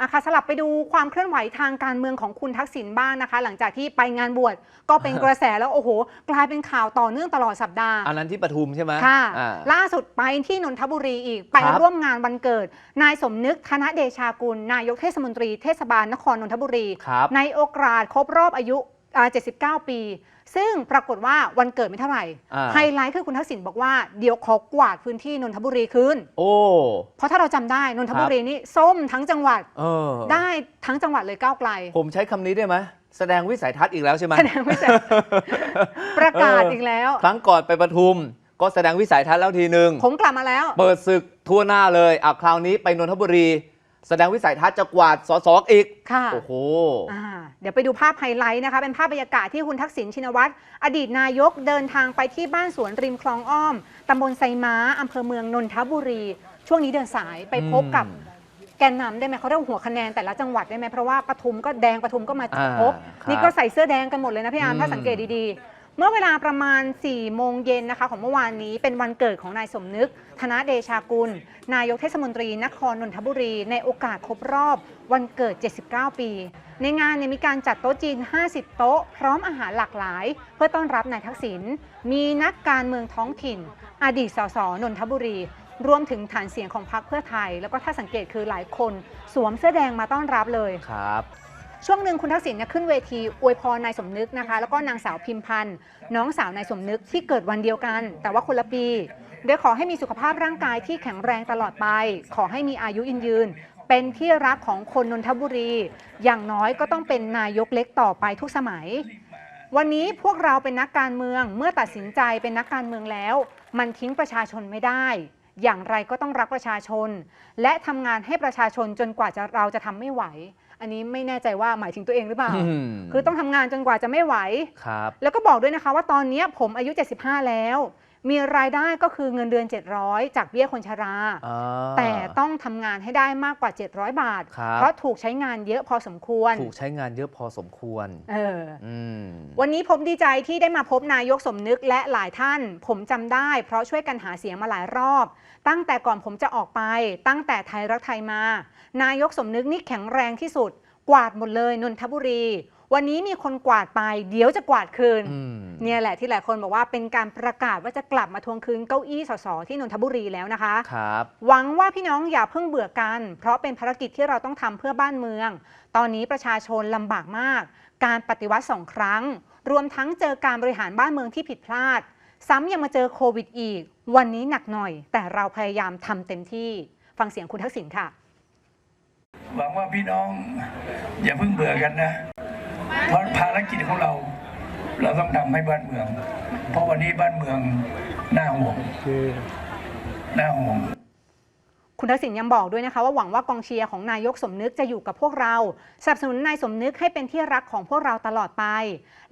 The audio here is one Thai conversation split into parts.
อะค่ะสลับไปดูความเคลื่อนไหวทางการเมืองของคุณทักษิณบ้างนะคะ หลังจากที่ไปงานบวชก็เป็นกระแสแล้วโอ้โห กลายเป็นข่าวต่อเนื่องตลอดสัปดาห์อันนั้นที่ปทุมใช่ไหมค่ะอ่าล่าสุดไปที่นนทบุรีอีกไปครับร่วมงานวันเกิด นายสมนึกธนเดชากุล นายกเทศมนตรีเทศบาลนครนนทบุรีครับในโอกาสครบรอบอายุอ่า79 ปี ซึ่งปรากฏว่าวันเกิดไม่เท่าไหร่ อ่า ไฮไลท์คือคุณทักษิณบอกว่าเดี๋ยวขอกวาดพื้นที่นนทบุรีคืน โอ้ เพราะถ้าเราจำได้นนทบุรีนี่ส้มทั้งจังหวัดเออ ได้ทั้งจังหวัดเลยก้าวไกลผมใช้คำนี้ได้ไหมแสดงวิสัยทัศน์อีกแล้วใช่ไหม แสดงวิสัยประกาศอีกแล้ว ครั้งก่อนไปปทุม ก็แสดงวิสัยทัศน์แล้วทีหนึ่งผมกลับมาแล้ว เปิดศึกทั่วหน้าเลยอะคราวนี้ไปนนทบุรี แสดงวิสัยทัศน์จะกวาดสสอีก ค่ะ โอ้โห อ่าเดี๋ยวไปดูภาพไฮไลท์นะคะ เป็นภาพบรรยากาศที่คุณทักษิณชินวัตร อดีตนายกเดินทางไปที่บ้านสวนริมคลองอ้อม ตำบลไซม้า อำเภอเมืองนนทบุรี ช่วงนี้เดินสายไปพบกับอืมแกนนำได้ไหมเขาเรียกว่าหัวคะแนนแต่ละจังหวัดได้ไหมเพราะว่าปทุมก็แดงปทุมก็มาอ่าพบครับนี่ก็ใส่เสื้อแดงกันหมดเลยนะพี่อาร์มอืมถ้าสังเกตดีๆ เมื่อเวลาประมาณ 4 โมงเย็นนะคะของเมื่อวานนี้เป็นวันเกิดของนายสมนึก ธนเดชากุล นายกเทศมนตรีนครนนทบุรี ในโอกาสครบรอบวันเกิด 79 ปี ในงานเนี่ยมีการจัดโต๊ะจีน 50 โต๊ะ พร้อมอาหารหลากหลาย เพื่อต้อนรับนายทักษิณ มีนักการเมืองท้องถิ่น อดีตสสนนทบุรีรวมถึงฐานเสียงของพรรคเพื่อไทย แล้วก็ถ้าสังเกตคือหลายคน สวมเสื้อแดงมาต้อนรับเลยครับ ช่วงหนึ่งคุณทักษิณเนี่ยขึ้นเวทีอวยพรนายสมนึกนะคะ แล้วก็นางสาวพิมพันธ์น้องสาวนายสมนึกที่เกิดวันเดียวกัน แต่ว่าคนละปีโดยขอให้มีสุขภาพร่างกายที่แข็งแรงตลอดไป ขอให้มีอายุยืนยืน เป็นที่รักของคนนนทบุรี อย่างน้อยก็ต้องเป็นนายกเล็กต่อไปทุกสมัย วันนี้พวกเราเป็นนักการเมืองเมื่อตัดสินใจเป็นนักการเมืองแล้ว มันทิ้งประชาชนไม่ได้ อย่างไรก็ต้องรักประชาชน และทำงานให้ประชาชนจนกว่าจะเราจะทำไม่ไหว อันนี้ไม่แน่ใจว่าหมายถึงตัวเองหรือเปล่าอืมคือต้องทำงานจนกว่าจะไม่ไหว ครับ แล้วก็บอกด้วยนะคะว่าตอนนี้ผมอายุ 75 แล้ว มีรายได้ก็คือเงินเดือน 700 จากเบี้ยคนชรา อ่า แต่ต้องทำงานให้ได้มากกว่า 700 บาท ครับ เพราะถูกใช้งานเยอะพอสมควรถูกใช้งานเยอะพอสมควร เออ อืม วันนี้ผมดีใจที่ได้มาพบนายกสมนึกและหลายท่าน ผมจำได้ เพราะช่วยกันหาเสียงมาหลายรอบ ตั้งแต่ก่อนผมจะออกไป ตั้งแต่ไทยรักไทยมา นายกสมนึกนี่แข็งแรงที่สุด กวาดหมดเลยนนทบุรี วันนี้มีคนกวาดไป เดี๋ยวจะกวาดคืนอืมเนี่ยแหละที่หลายคนบอกว่าเป็นการประกาศว่าจะกลับมาทวงคืนเก้าอี้สสที่นนทบุรีแล้วนะคะครับหวังว่าพี่น้องอย่าเพิ่งเบื่อกัน เพราะเป็นภารกิจที่เราต้องทำเพื่อบ้านเมือง ตอนนี้ประชาชนลำบากมาก การปฏิวัติสองครั้ง รวมทั้งเจอการบริหารบ้านเมืองที่ผิดพลาด ซ้ำยังมาเจอโควิดอีก วันนี้หนักหน่อย แต่เราพยายามทำเต็มที่ ฟังเสียงคุณทักษิณค่ะหวังว่าพี่น้องอย่าเพิ่งเบื่อกันนะ เพราะภารกิจของเรา เราต้องทำให้บ้านเมือง เพราะวันนี้บ้านเมืองน่าห่วงน่าห่วงคุณทักษิณยังบอกด้วยนะคะว่าหวังว่ากองเชียร์ของนายกสมนึกจะอยู่กับพวกเราสนับสนุนนายสมนึกให้เป็นที่รักของพวกเราตลอดไป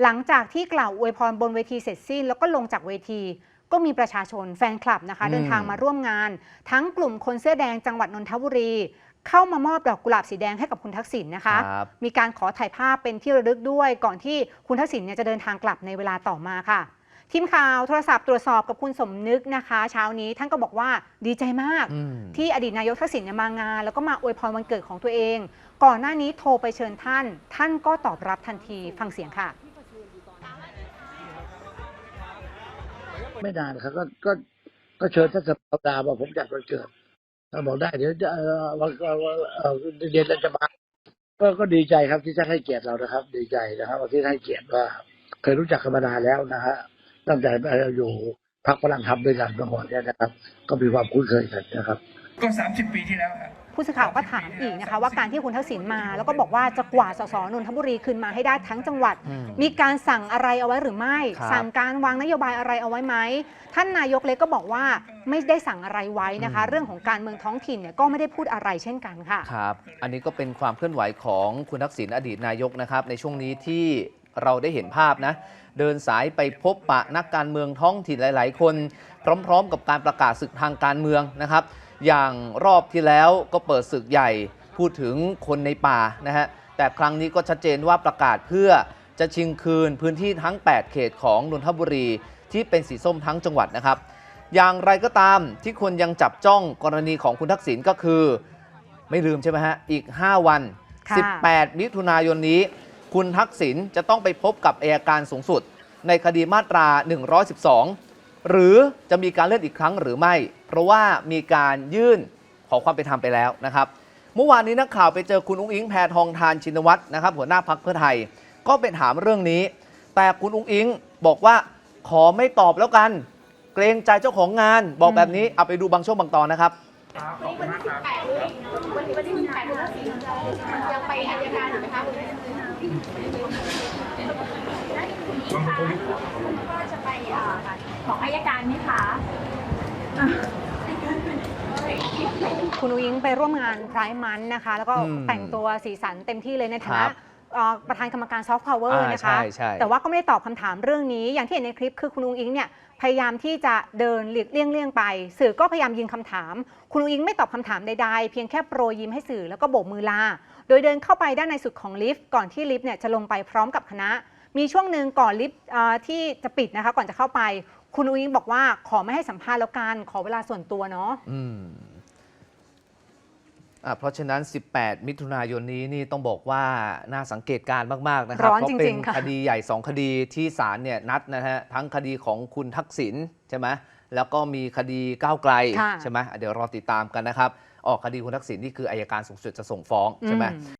หลังจากที่กล่าวอวยพรบนเวทีเสร็จสิ้น แล้วก็ลงจากเวที ก็มีประชาชนแฟนคลับนะคะ เดินทางมาร่วมงาน ทั้งกลุ่มคนเสื้อแดงจังหวัดนนทบุรี เข้ามามอบดอกกุหลาบสีแดงให้กับคุณทักษิณนะคะ ครับ มีการขอถ่ายภาพเป็นที่ระลึกด้วย ก่อนที่คุณทักษิณเนี่ยจะเดินทางกลับในเวลาต่อมาค่ะ ทีมข่าวโทรศัพท์ตรวจสอบกับคุณสมนึกนะคะ เช้านี้ท่านก็บอกว่าดีใจมาก อืม ที่อดีตนายกทักษิณเนี่ยมางาน แล้วก็มาอวยพรวันเกิดของตัวเอง ก่อนหน้านี้โทรไปเชิญท่าน ท่านก็ตอบรับทันทีฟังเสียงค่ะ ไม่นานครับก็ก็ก็เชิญท่านสัปดาห์มาผมจัดวันเกิดท่าน บอกได้เดี๋ยวจะเออวันเอ่อเออเย็นเราจะมาก็ก็ดีใจครับที่ท่านให้เกียรติเรานะครับ ดีใจนะครับที่ท่านให้เกียรติว่า เคยรู้จักกันมานานแล้วนะฮะตั้งแต่เราอยู่พักพลังธรรมด้วยกันเมื่อก่อนเนี่ยนะครับ ก็มีความคุ้นเคยกันนะครับ ก็สามสิบปีที่แล้วครับ ผู้สื่อข่าวก็ถามอีกนะคะว่าการที่คุณทักษิณมา แล้วก็บอกว่าจะกวาดสสนนทบุรีคืนมาให้ได้ทั้งจังหวัดอืมมีการสั่งอะไรเอาไว้หรือไม่ ครับสั่งการวางนโยบายอะไรเอาไว้ไหมท่านนายกเล็กก็บอกว่าไม่ได้สั่งอะไรไว้นะคะเรื่องของการเมืองท้องถิ่นเนี่ยก็ไม่ได้พูดอะไรเช่นกันค่ะ ครับ อันนี้ก็เป็นความเคลื่อนไหวของคุณทักษิณอดีตนายกนะครับ ในช่วงนี้ที่เราได้เห็นภาพนะ เดินสายไปพบปะนักการเมืองท้องถิ่นหลาย ๆ คน พร้อม ๆ กับการประกาศศึกทางการเมืองนะครับ อย่างรอบที่แล้วก็เปิดศึกใหญ่พูดถึงคนในป่านะฮะแต่ครั้งนี้ก็ชัดเจนว่าประกาศเพื่อจะชิงคืนพื้นที่ทั้ง 8 เขตของนนทบุรีที่เป็นสีส้มทั้งจังหวัดนะครับ อย่างไรก็ตามที่คนยังจับจ้องกรณีของคุณทักษิณก็คือ ไม่ลืมใช่ไหมฮะ อีก 5 วันค่ะ18 มิถุนายนนี้ คุณทักษิณจะต้องไปพบกับอายการสูงสุด ในคดีมาตรา 112 หรือจะมีการเลื่อนอีกครั้งหรือไม่ เพราะว่ามีการยื่นขอความเป็นธรรมไปแล้วนะครับ เมื่อวานนี้นักข่าวไปเจอคุณอุ้งอิงแพทองทานชินวัตรนะครับ หัวหน้าพักเพื่อไทย ก็ไปถามเรื่องนี้ แต่คุณอุ้งอิงบอกว่าขอไม่ตอบแล้วกัน เกรงใจเจ้าของงานบอกแบบนี้เอาไปดูบางช่วงบางตอนนะครับวันที่18วันที่วันที่18คุณทักษิณยังไปอัยการอยู่ไหมคะคุณพ่อจะไปอ่อ ของอัยการไหมคะคุณอุ้งอิงไปร่วมงานไพร์มันนะคะ แล้วก็อืมแต่งตัวสีสันเต็มที่เลยในฐาครันะบเอ่อประธานกรรมการซอฟต์พาวเวอร์อ่านะคะใช่ใช่แต่ว่าก็ไม่ได้ตอบคำถามเรื่องนี้ อย่างที่เห็นในคลิปคือคุณอุ้งอิงเนี่ยพยายามที่จะเดินเลี่ยงเลี่ยงๆไป สื่อก็พยายามยิงคำถาม คุณอุ้งอิงไม่ตอบคำถามใดๆ เพียงแค่โปรยยิ้มให้สื่อแล้วก็โบกมือลา โดยเดินเข้าไปด้านในสุดของลิฟต์ก่อนที่ลิฟต์เนี่ยจะลงไปพร้อมกับคณะ มีช่วงหนึ่งก่อนลิฟต์เอ่อที่จะปิดนะคะก่อนจะเข้าไป คุณอุ้งอิงบอกว่าขอไม่ให้สัมภาษณ์แล้วกัน ขอเวลาส่วนตัวเนาะอืมอะเพราะฉะนั้น 18 มิถุนายนนี้นี่ต้องบอกว่าน่าสังเกตการณ์มาก ๆ นะครับ ร้อนเพราะจริงๆเป็นค่ะ คดีใหญ่ 2 คดีที่ศาลเนี่ยนัดนะฮะทั้งคดีของคุณทักษิณใช่ไหมแล้วก็มีคดีก้าวไกล ค่ะ ใช่ไหมอะเดี๋ยวรอติดตามกันนะครับ ออกคดีคุณทักษิณนี่คืออายการสูงสุดจะส่งฟ้องใช่ไหม อืม